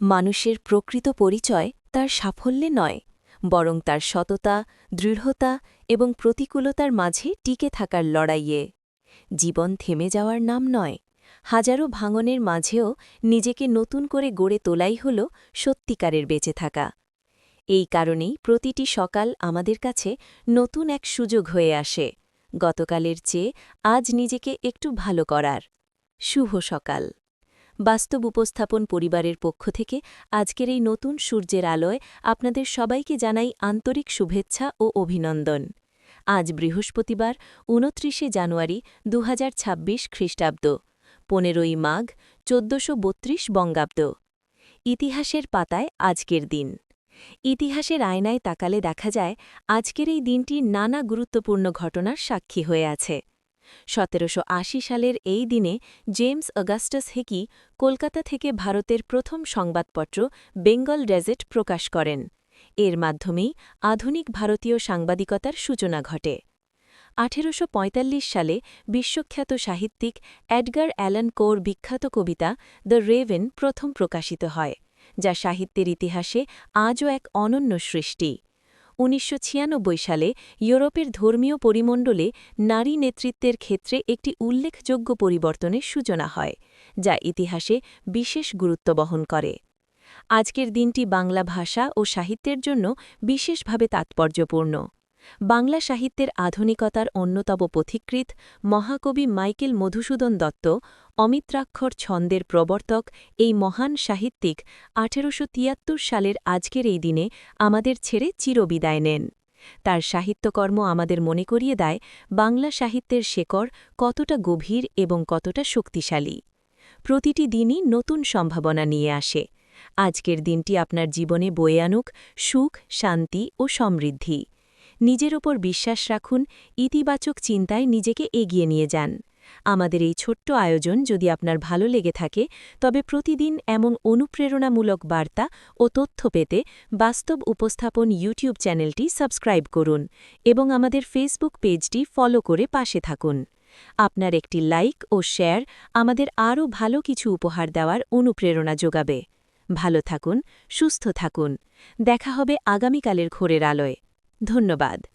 মানুষের প্রকৃত পরিচয় তার সাফল্যে নয়, বরং তার সততা, দৃঢ়তা এবং প্রতিকূলতার মাঝে টিকে থাকার লড়াইয়ে। জীবন থেমে যাওয়ার নাম নয়, হাজারো ভাঙনের মাঝেও নিজেকে নতুন করে গড়ে তোলাই হল সত্যিকারের বেঁচে থাকা। এই কারণেই প্রতিটি সকাল আমাদের কাছে নতুন এক সুযোগ হয়ে আসে, গতকালের চেয়ে আজ নিজেকে একটু ভালো করার। শুভ সকাল। বাস্তব উপস্থাপন পরিবারের পক্ষ থেকে আজকের এই নতুন সূর্যের আলোয় আপনাদের সবাইকে জানাই আন্তরিক শুভেচ্ছা ও অভিনন্দন। আজ বৃহস্পতিবার, উনত্রিশে জানুয়ারি দু খ্রিস্টাব্দ, পনেরোই মাঘ চোদ্দশো বঙ্গাব্দ। ইতিহাসের পাতায় আজকের দিন। ইতিহাসের আয়নায় তাকালে দেখা যায়, আজকের এই দিনটি নানা গুরুত্বপূর্ণ ঘটনার সাক্ষী হয়ে আছে। সতেরোশো আশি সালের এই দিনে জেমস অগাস্টাস হেকি কলকাতা থেকে ভারতের প্রথম সংবাদপত্র বেঙ্গল ডেজেট প্রকাশ করেন। এর মাধ্যমেই আধুনিক ভারতীয় সাংবাদিকতার সূচনা ঘটে। আঠেরোশ পঁয়তাল্লিশ সালে বিশ্বখ্যাত সাহিত্যিক এডগার অ্যালান কোর বিখ্যাত কবিতা দ্য রেভেন প্রথম প্রকাশিত হয়, যা সাহিত্যের ইতিহাসে আজও এক অনন্য সৃষ্টি। উনিশশো ছিয়ানব্বই সালে ইউরোপের ধর্মীয় পরিমণ্ডলে নারী নেতৃত্বের ক্ষেত্রে একটি উল্লেখযোগ্য পরিবর্তনের সূচনা হয়, যা ইতিহাসে বিশেষ গুরুত্ব বহন করে। আজকের দিনটি বাংলা ভাষা ও সাহিত্যের জন্য বিশেষভাবে তাৎপর্যপূর্ণ। বাংলা সাহিত্যের আধুনিকতার অন্যতম পথিকৃত মহাকবি মাইকেল মধুসূদন দত্ত অমিত্রাক্ষর ছন্দের প্রবর্তক, এই মহান সাহিত্যিক আঠেরোশ তিয়াত্তর সালের আজকের এই দিনে আমাদের ছেড়ে চিরবিদায় নেন। তার সাহিত্যকর্ম আমাদের মনে করিয়ে দেয় বাংলা সাহিত্যের শেকড় কতটা গভীর এবং কতটা শক্তিশালী। প্রতিটি দিনই নতুন সম্ভাবনা নিয়ে আসে। আজকের দিনটি আপনার জীবনে বয়ে আনুক সুখ, শান্তি ও সমৃদ্ধি। নিজের ওপর বিশ্বাস রাখুন, ইতিবাচক চিন্তায় নিজেকে এগিয়ে নিয়ে যান। আমাদের এই ছোট্ট আয়োজন যদি আপনার ভালো লেগে থাকে, তবে প্রতিদিন এমন অনুপ্রেরণামূলক বার্তা ও তথ্য পেতে বাস্তব উপস্থাপন ইউটিউব চ্যানেলটি সাবস্ক্রাইব করুন এবং আমাদের ফেসবুক পেজটি ফলো করে পাশে থাকুন। আপনার একটি লাইক ও শেয়ার আমাদের আরও ভালো কিছু উপহার দেওয়ার অনুপ্রেরণা যোগাবে। ভালো থাকুন, সুস্থ থাকুন। দেখা হবে আগামীকালের ঘোরের আলোয়। ধন্যবাদ।